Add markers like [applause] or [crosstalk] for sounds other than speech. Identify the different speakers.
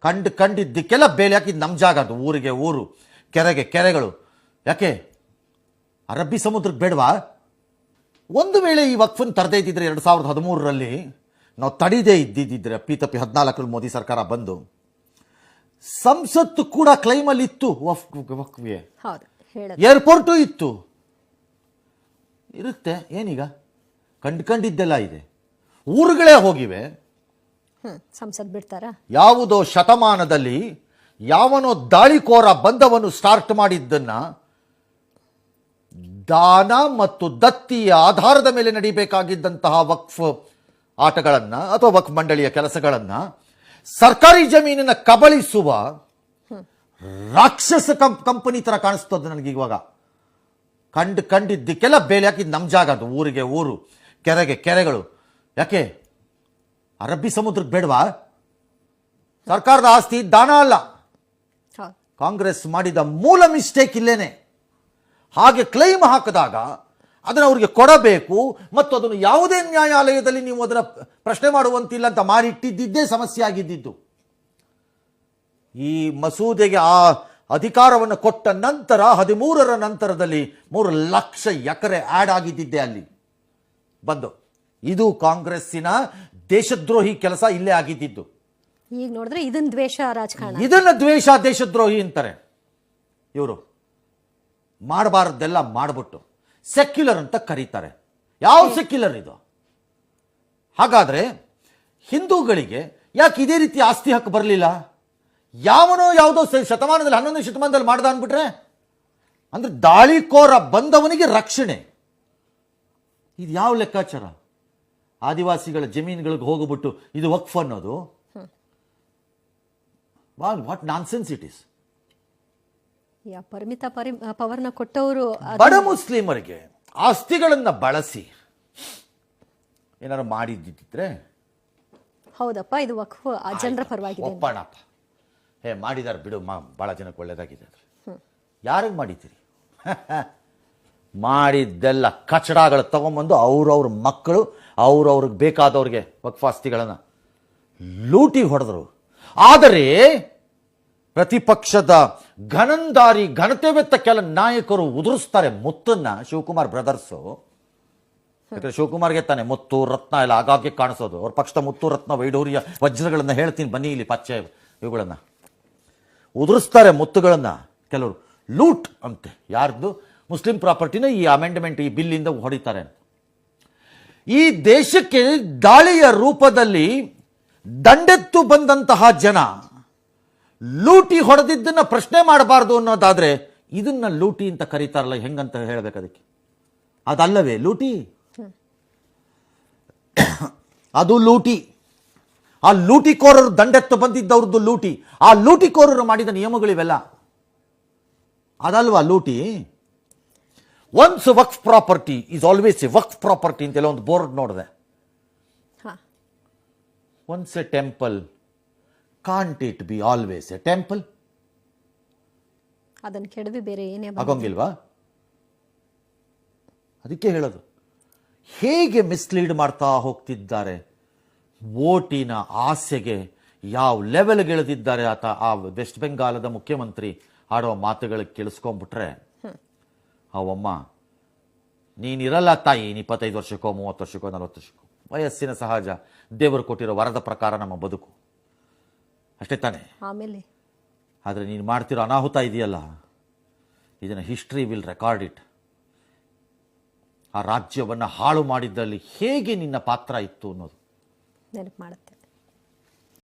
Speaker 1: ಕಂಡು ಕಂಡಿದ್ದಕ್ಕೆಲ್ಲ ಬೇಲಿ ಹಾಕಿದ್ದು ನಮ್ಮ ಜಾಗ ಅದು ಊರಿಗೆ ಊರು ಕೆರೆಗೆ ಕೆರೆಗಳು. ಯಾಕೆ? ಅರಬ್ಬಿ ಸಮುದ್ರಕ್ಕೆ ಬೇಡವಾ? ಒಂದು ವೇಳೆ ಈ ವಕ್ಫನ್ ತರದೇ ಇದ್ದಿದ್ರೆ ಎರಡು ಸಾವಿರದ ಹದಿಮೂರರಲ್ಲಿ ನಾವು ತಡಿದೇ ಇದ್ದಿದ್ದಿದ್ರೆ ಅಪ್ಪಿತಪ್ಪಿ ಹದಿನಾಲ್ಕರಲ್ಲಿ ಮೋದಿ ಸರ್ಕಾರ ಬಂದು. ಸಂಸತ್ತು ಕೂಡ ಕ್ಲೈಮಲ್ಲಿ ಇತ್ತು. ವಕ್ಫ್ಗೆ. ಏರ್ಪೋರ್ಟು ಇತ್ತು. ಇರುತ್ತೆ ಏನೀಗ? ಕಂಡು ಕಂಡಿದ್ದೆಲ್ಲ ಇದೆ. ಊರುಗಳೇ ಹೋಗಿವೆ.
Speaker 2: ಸಂಸತ್ ಬಿಡ್ತಾರ?
Speaker 1: ಯಾವುದೋ ಶತಮಾನದಲ್ಲಿ ಯಾವನೋ ದಾಳಿಕೋರ ಬಂದವನು ಸ್ಟಾರ್ಟ್ ಮಾಡಿದ್ದನ್ನ ದಾನ ಮತ್ತು ದತ್ತಿಯ ಆಧಾರದ ಮೇಲೆ ನಡೀಬೇಕಾಗಿದ್ದಂತಹ ವಕ್ಫ್ ಆಟಗಳನ್ನ ಅಥವಾ ವಕ್ಫ್ ಮಂಡಳಿಯ ಕೆಲಸಗಳನ್ನ ಸರ್ಕಾರಿ ಜಮೀನನ್ನ ಕಬಳಿಸುವ ರಾಕ್ಷಸ ಕಂಪ್ ಕಂಪನಿ ತರ ಕಾಣಿಸ್ತದೆ ನನಗೆ ಇವಾಗ. ಕಂಡು, ಕಂಡಿದ್ದಕ್ಕೆಲ್ಲ ಬೇಲೆ ಹಾಕಿದ್ದು ನಮ್ಮ ಜಾಗ ಅದು, ಊರಿಗೆ ಊರು, ಕೆರೆಗೆ ಕೆರೆಗಳು. ಯಾಕೆ? ಅರಬ್ಬಿ ಸಮುದ್ರಕ್ಕೆ ಬೇಡವಾ? ಸರ್ಕಾರದ ಆಸ್ತಿ ದಾನ ಅಲ್ಲ. ಕಾಂಗ್ರೆಸ್ ಮಾಡಿದ ಮೂಲ ಮಿಸ್ಟೇಕ್ ಇಲ್ಲೇನೆ. ಹಾಗೆ ಕ್ಲೈಮ್ ಹಾಕಿದಾಗ ಅದನ್ನು ಅವರಿಗೆ ಕೊಡಬೇಕು ಮತ್ತು ಅದನ್ನು ಯಾವುದೇ ನ್ಯಾಯಾಲಯದಲ್ಲಿ ನೀವು ಅದರ ಪ್ರಶ್ನೆ ಮಾಡುವಂತಿಲ್ಲ ಅಂತ ಮಾರಿಟ್ಟಿದ್ದಿದ್ದೇ ಸಮಸ್ಯೆ ಆಗಿದ್ದಿದ್ದು. ಈ ಮಸೂದೆಗೆ ಆ ಅಧಿಕಾರವನ್ನು ಕೊಟ್ಟ ನಂತರ ಹದಿಮೂರರ ನಂತರದಲ್ಲಿ ಮೂರು ಲಕ್ಷ ಎಕರೆ ಆಡ್ ಆಗಿದ್ದಿದ್ದೆ ಅಲ್ಲಿ. ಬಂದು. ಇದು ಕಾಂಗ್ರೆಸ್ಸಿನ ದೇಶದ್ರೋಹಿ ಕೆಲಸ ಇಲ್ಲೇ ಆಗಿದ್ದಿದ್ದು
Speaker 2: ಈಗ ನೋಡಿದ್ರೆ ಇದನ್ನ ದ್ವೇಷ ರಾಜಕಾರಣ.
Speaker 1: ಇದನ್ನ ದ್ವೇಷ ದೇಶದ್ರೋಹಿ ಅಂತಾರೆ. ಇವರು ಮಾಡಬಾರ್ದೆಲ್ಲ ಮಾಡಿಬಿಟ್ಟು ಸೆಕ್ಯುಲರ್ ಅಂತ ಕರೀತಾರೆ. ಯಾವ ಸೆಕ್ಯುಲರ್ ಇದು? ಹಾಗಾದ್ರೆ ಹಿಂದೂಗಳಿಗೆ ಯಾಕೆ ಇದೇ ರೀತಿ ಆಸ್ತಿ ಹಕ್ಕು ಬರಲಿಲ್ಲ? ಯಾವನೋ ಯಾವುದೋ ಶತಮಾನದಲ್ಲಿ ಹನ್ನೊಂದನೇ ಶತಮಾನದಲ್ಲಿ ಮಾಡ್ದ ಅಂದ್ಬಿಟ್ರೆ? ಅಂದ್ರೆ ದಾಳಿಕೋರ ಬಂದವನಿಗೆ ರಕ್ಷಣೆ. ಇದು ಯಾವ ಲೆಕ್ಕಾಚಾರ? ಆದಿವಾಸಿಗಳ ಜಮೀನುಗಳಿಗೆ ಹೋಗ್ಬಿಟ್ಟು ಇದು ವಕ್ಫ್ ಅನ್ನೋದು? ವಾಟ್ ನಾನ್ಸೆನ್ಸ್ ಇಟ್ ಇಸ್
Speaker 2: ಯಾ ಪರಿಮಿತ ಪರಿ ಪವರ್ನ ಕೊಟ್ಟವರು
Speaker 1: ಬಡ ಮುಸ್ಲಿಮರಿಗೆ ಆಸ್ತಿಗಳನ್ನ ಬಳಸಿ. ಏನಾರು ಮಾಡಿದ್ದಿದ್ರೆ?
Speaker 2: ಹೌದಪ್ಪ ಇದು ವಕ್ಫ್ ಆ ಜನರ ಪರವಾಗಿ.
Speaker 1: ಒಪ್ಪಣಪ್ಪ. ಹೇ ಮಾಡಿದಾರೆ ಬಿಡು ಮಾ ಭಾಳ ಜನಕ್ಕೆ ಒಳ್ಳೇದಾಗಿದೆ ಅದು ಯಾರಿಗೆ ಮಾಡಿದ್ದೀರಿ? [laughs] ಮಾಡಿದ್ದೆಲ್ಲ ಕಚಡಗಳು ತಗೊಂಬಂದು ಅವ್ರವ್ರ ಮಕ್ಕಳು ಅವ್ರವ್ರಿಗೆ ಬೇಕಾದವ್ರಿಗೆ ವಕ್ಫಾಸ್ತಿಗಳನ್ನು ಲೂಟಿ ಹೊಡೆದರು. ಆದರೆ ಪ್ರತಿಪಕ್ಷದ ಘನಂದಾರಿ ಘನತೆವೆತ್ತ ಕೆಲ ನಾಯಕರು ಉದುರಿಸ್ತಾರೆ ಮುತ್ತನ್ನ ಶಿವಕುಮಾರ್ ಬ್ರದರ್ಸು. ಯಾಕಂದ್ರೆ ಶಿವಕುಮಾರ್ಗೆ ತಾನೆ ಮುತ್ತು, ರತ್ನ ಎಲ್ಲ ಆಗಾಗ್ಗೆ ಕಾಣಿಸೋದು. ಅವ್ರ ಪಕ್ಷದ ಮುತ್ತು, ರತ್ನ ವೈಡೂರ್ಯ ವಜ್ರಗಳನ್ನ ಹೇಳ್ತೀನಿ, ಬನ್ನಿ ಇಲ್ಲಿ ಪಚ್ಚೆ ಇವುಗಳನ್ನ. ಉದುರಿಸ್ತಾರೆ ಮುತ್ತುಗಳನ್ನ ಕೆಲವರು. ಲೂಟ್ ಅಂತೆ ಯಾರ್ದು? ಮುಸ್ಲಿಂ ಪ್ರಾಪರ್ಟಿನ ಈ ಅಮೆಂಡ್ಮೆಂಟ್ ಈ ಬಿಲ್ಲಿಂದ ಹೊಡಿತಾರೆ ಅಂತ. ಈ ದೇಶಕ್ಕೆ ದಾಳಿಯ ರೂಪದಲ್ಲಿ ದಂಡೆತ್ತು ಬಂದಂತಹ ಜನ ಲೂಟಿ ಹೊಡೆದಿದ್ದನ್ನು ಪ್ರಶ್ನೆ ಮಾಡಬಾರ್ದು ಅನ್ನೋದಾದರೆ ಇದನ್ನ ಲೂಟಿ ಅಂತ ಕರೀತಾರಲ್ಲ, ಹೆಂಗಂತ ಹೇಳಬೇಕು ಅದಕ್ಕೆ? ಅದಲ್ಲವೇ ಲೂಟಿ? ಅದು ಲೂಟಿ. ಆ ಲೂಟಿಕೋರರು ದಂಡೆತ್ತು ಬಂದಿದ್ದವ್ರದ್ದು ಲೂಟಿ. ಆ ಲೂಟಿಕೋರರು ಮಾಡಿದ ನಿಯಮಗಳಿವೆಲ್ಲ. ಅದಲ್ವಾ ಲೂಟಿ? Once waqf property is always a waqf property ಅಂತೆಲ್ಲ ಒಂದು ಬೋರ್ಡ್ ನೋಡಿದೆ once a temple can't it be always a temple
Speaker 2: ಅದನ್ನು ಕೆಡವಿ ಬೇರೆ ಏನೇ.
Speaker 1: ಆಗೋಂಗಿಲ್ವಾ ಅದಕ್ಕೆ ಹೇಳೋದು. ಹೇಗೆ ಮಿಸ್ಲೀಡ್ ಮಾಡ್ತಾ ಹೋಗ್ತಿದ್ದಾರೆ? ಓಟಿನ ಆಸೆಗೆ ಯಾವ ಲೆವೆಲ್ಗೆ ಇಳಿದಿದ್ದಾರೆ ಆತ? ಆ ವೆಸ್ಟ್ ಬೆಂಗಾಲದ ಮುಖ್ಯಮಂತ್ರಿ ಆಡೋ ಮಾತುಗಳಿಗೆ ಕೇಳಿಸ್ಕೊಂಡ್ಬಿಟ್ರೆ ಅವಮ್ಮ ನೀನಿರಲ್ಲ ತಾಯಿ ನೀನು ಇಪ್ಪತ್ತೈದು ವರ್ಷಕ್ಕೋ ಮೂವತ್ತು ವರ್ಷಕ್ಕೋ ನಲವತ್ತು ವರ್ಷಕ್ಕೋ. ವಯಸ್ಸಿನ ಸಹಜ. ದೇವರು ಕೊಟ್ಟಿರೋ ವರದ ಪ್ರಕಾರ ನಮ್ಮ ಬದುಕು. ಅಷ್ಟೇ ತಾನೇ?
Speaker 2: ಆಮೇಲೆ?
Speaker 1: ಆದರೆ ನೀನು ಮಾಡ್ತಿರೋ ಅನಾಹುತ ಇದೆಯಲ್ಲ? ಇದನ್ನು ಹಿಸ್ಟ್ರಿ ವಿಲ್ ರೆಕಾರ್ಡ್ ಇಟ್ ಆ ರಾಜ್ಯವನ್ನು ಹಾಳು ಮಾಡಿದ್ದಲ್ಲಿ ಹೇಗೆ ನಿನ್ನ ಪಾತ್ರ ಇತ್ತು ಅನ್ನೋದು.
Speaker 2: ನೆನಪು ಮಾಡುತ್ತೆ.